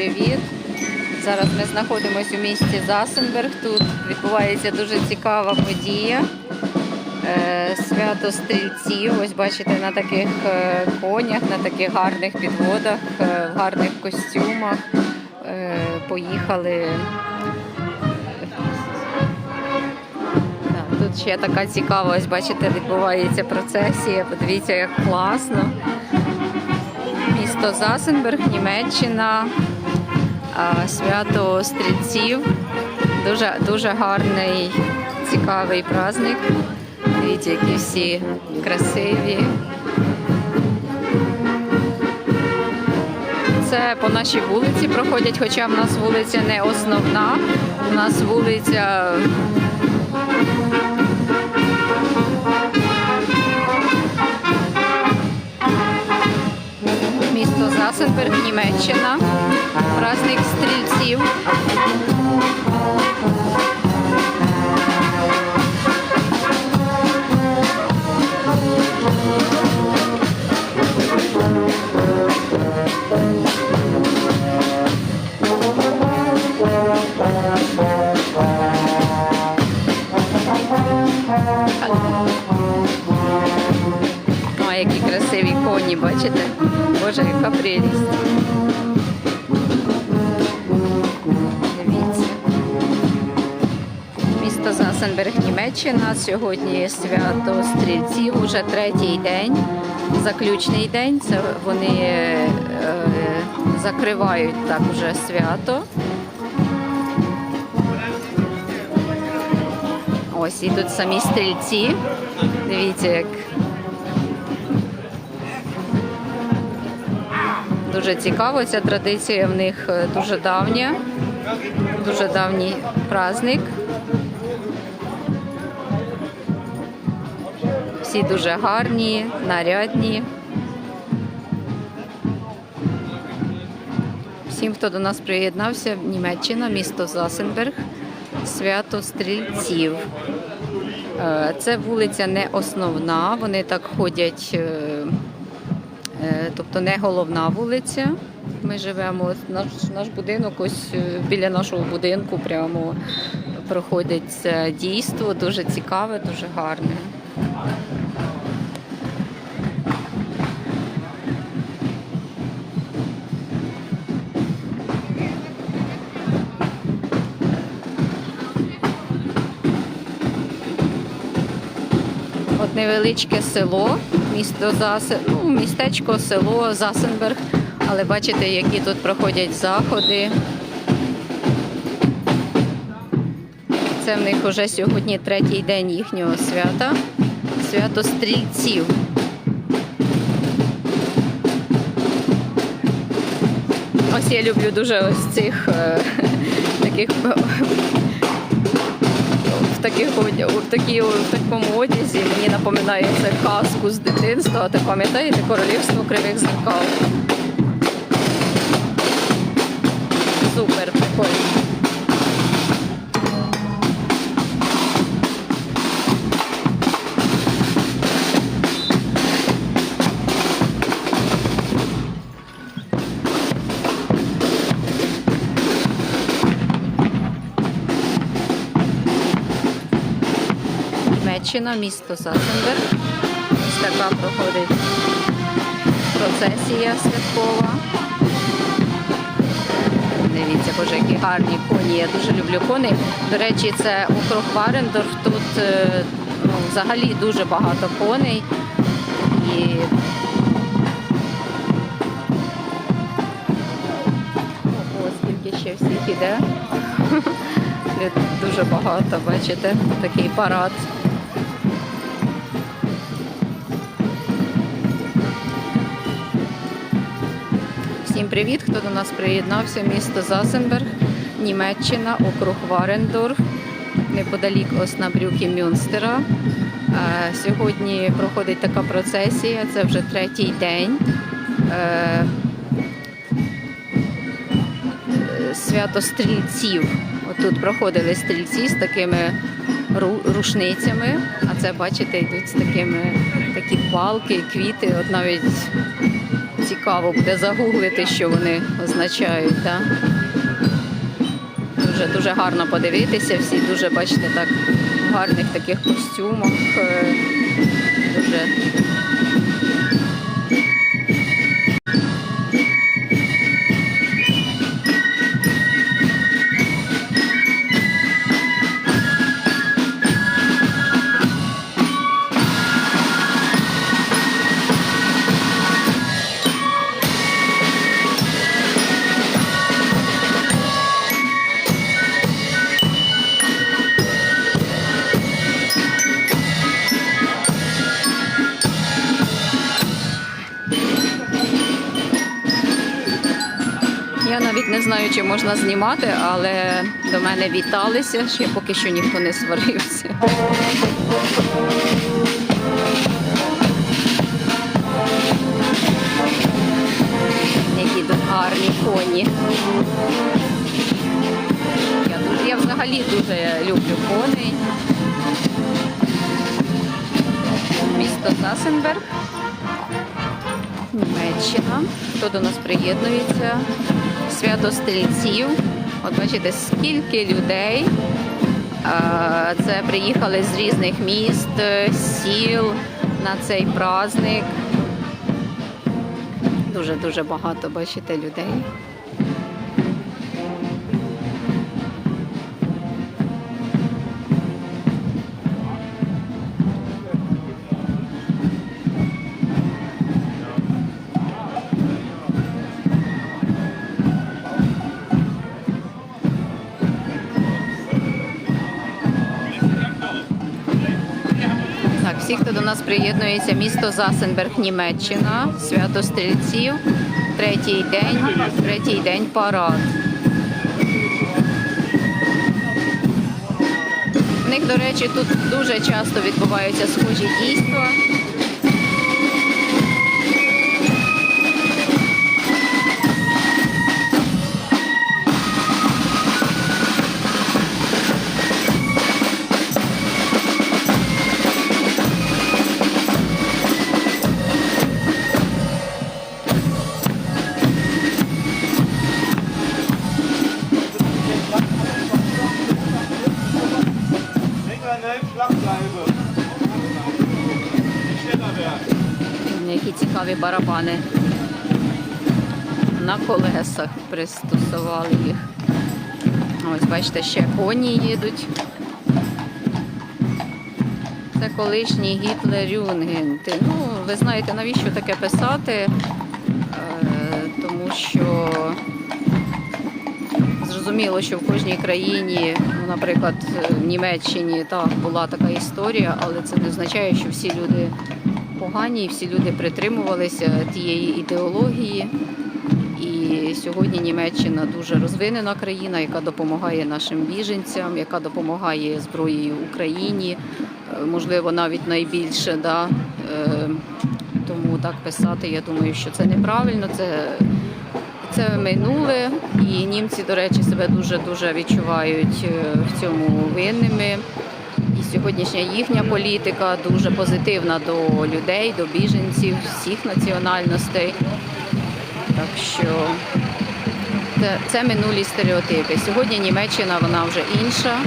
привіт! Зараз ми знаходимося у місті Засенберг. Тут відбувається дуже цікава подія. Е, Свято стрільців. Ось бачите, на таких е, конях, на таких гарних підводах, е, в гарних костюмах. Поїхали. Тут ще така цікава, ось бачите, відбувається процесія. Подивіться, як класно. Місто Засенберг, Німеччина, свято стрільців. Дуже, дуже гарний, цікавий праздник. Дивіться, які всі красиві. Це по нашій вулиці проходять, хоча в нас вулиця не основна. У нас вулиця місто Засенберг, Німеччина, праздник стрільців. О, які красиві коні, бачите? Боже, яка прелість. Місто Німеччина. Сьогодні свято стрільців, уже третій день, заключний день. Це вони е, закривають так уже свято. Ось і тут самі стрільці. Дивіться, як дуже цікаво. Ця традиція в них е, дуже давня, дуже давній праздник. Всі дуже гарні, нарядні. Всім, хто до нас приєднався, Німеччина, місто Засенберг, свято стрільців. Е, Це вулиця не основна, вони так ходять, е, е, тобто не головна вулиця. Ми живемо, наш, наш будинок, ось біля нашого будинку прямо проходить дійство, дуже цікаве, дуже гарне. Невеличке село, місто Засе... ну, містечко, село Засенберг. Але бачите, які тут проходять заходи. Це в них уже сьогодні третій день їхнього свята. Свято стрільців. Ось я люблю дуже ось цих е, таких таких в, такі, в такому одязі мені напоминає це казку з дитинства. Ти пам'ятаєте королівство кривих зеркал? Німеччина, місто Сасенберг. Ось така проходить процесія святкова. Дивіться, боже, які гарні коні. Я дуже люблю коней. До речі, це округ Варендорф. Тут е, ну, взагалі дуже багато коней. І скільки ще всіх іде. Дуже багато, бачите, такий парад. Всім привіт, хто до нас приєднався. Місто Засенберг, Німеччина, округ Варендорф, неподалік Оснабрюки Мюнстера. Е, Сьогодні проходить така процесія, це вже третій день. Е, Свято стрільців. Отут проходили стрільці з такими рушницями, а це, бачите, йдуть з такими такі палки, квіти. От навіть Цікаво буде загуглити, що вони означають. Да? Дуже дуже гарно подивитися. Всі дуже бачите так в гарних таких костюмах. Е, Дуже не знаю, чи можна знімати, але до мене віталися, ще поки що ніхто не сварився. Які гарні коні. Я, я взагалі дуже люблю коней. Місто Засенберг. Німеччина. Хто до нас приєднується? Свято стрільців. От бачите, скільки людей. Це приїхали з різних міст, сіл на цей праздник. Дуже-дуже багато, бачите, людей. Так, всі, хто до нас приєднується, місто Засенберг, Німеччина, свято стрільців, третій день, третій день парад. У них, до речі, тут дуже часто відбуваються схожі дійства. Які цікаві барабани. На колесах пристосували їх. Ось бачите, ще коні їдуть. Це колишні гітлерюнгенти. Ну, ви знаєте, навіщо таке писати? Е, тому що зрозуміло, що в кожній країні, ну, наприклад, в Німеччині так, була така історія, але це не означає, що всі люди погані, і всі люди притримувалися тієї ідеології. І сьогодні Німеччина дуже розвинена країна, яка допомагає нашим біженцям, яка допомагає зброєю Україні, е, можливо, навіть найбільше. Да? Е, Тому так писати, я думаю, що це неправильно. Це це минуле, і німці, до речі, себе дуже дуже відчувають е, в цьому винними. Сьогоднішня їхня політика дуже позитивна до людей, до біженців всіх національностей. Так що це, минулі стереотипи. Сьогодні Німеччина вона вже інша,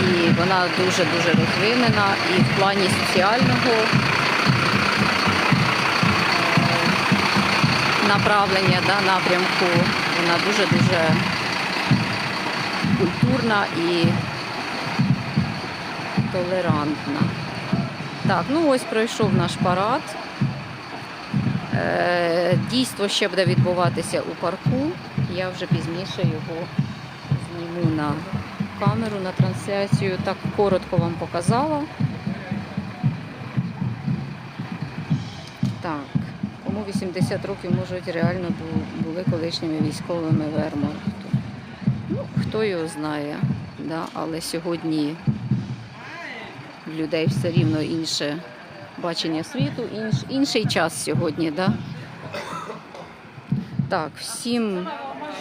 і вона дуже дуже розвинена і в плані соціального направлення, да, напрямку. Вона дуже-дуже культурна і толерантна. Так, ну ось пройшов наш парад. Е, Дійство ще буде відбуватися у парку. Я вже пізніше його зніму на камеру, на трансляцію. Так коротко вам показала. Так, кому 80 років можуть реально бу- були колишніми військовими Вермахту. Ну, хто його знає, да? але сьогодні людей все рівно інше бачення світу, інш, інший час сьогодні. Да? Так, всім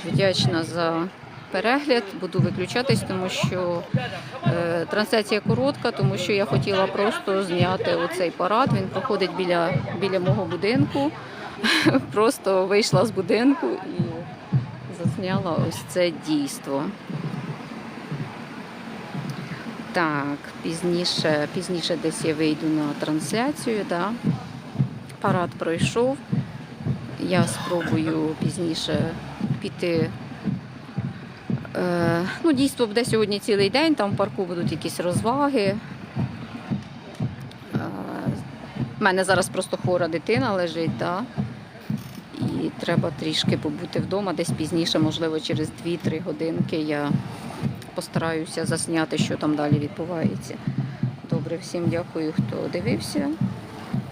вдячна за перегляд. Буду виключатись, тому що е, трансляція коротка, тому що я хотіла просто зняти оцей парад. Він проходить біля, біля мого будинку. просто вийшла з будинку і засняла ось це дійство. Так, пізніше, пізніше десь я вийду на трансляцію. Да. Парад пройшов. Я спробую пізніше піти. Е, ну, дійство буде сьогодні цілий день, там в парку будуть якісь розваги. Е, мене зараз просто хвора дитина лежить, да? і треба трішки побути вдома, десь пізніше, можливо, через 2-3 годинки я постараюся засняти, що там далі відбувається. Добре, всім дякую, хто дивився.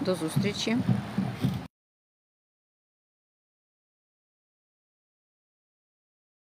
До зустрічі.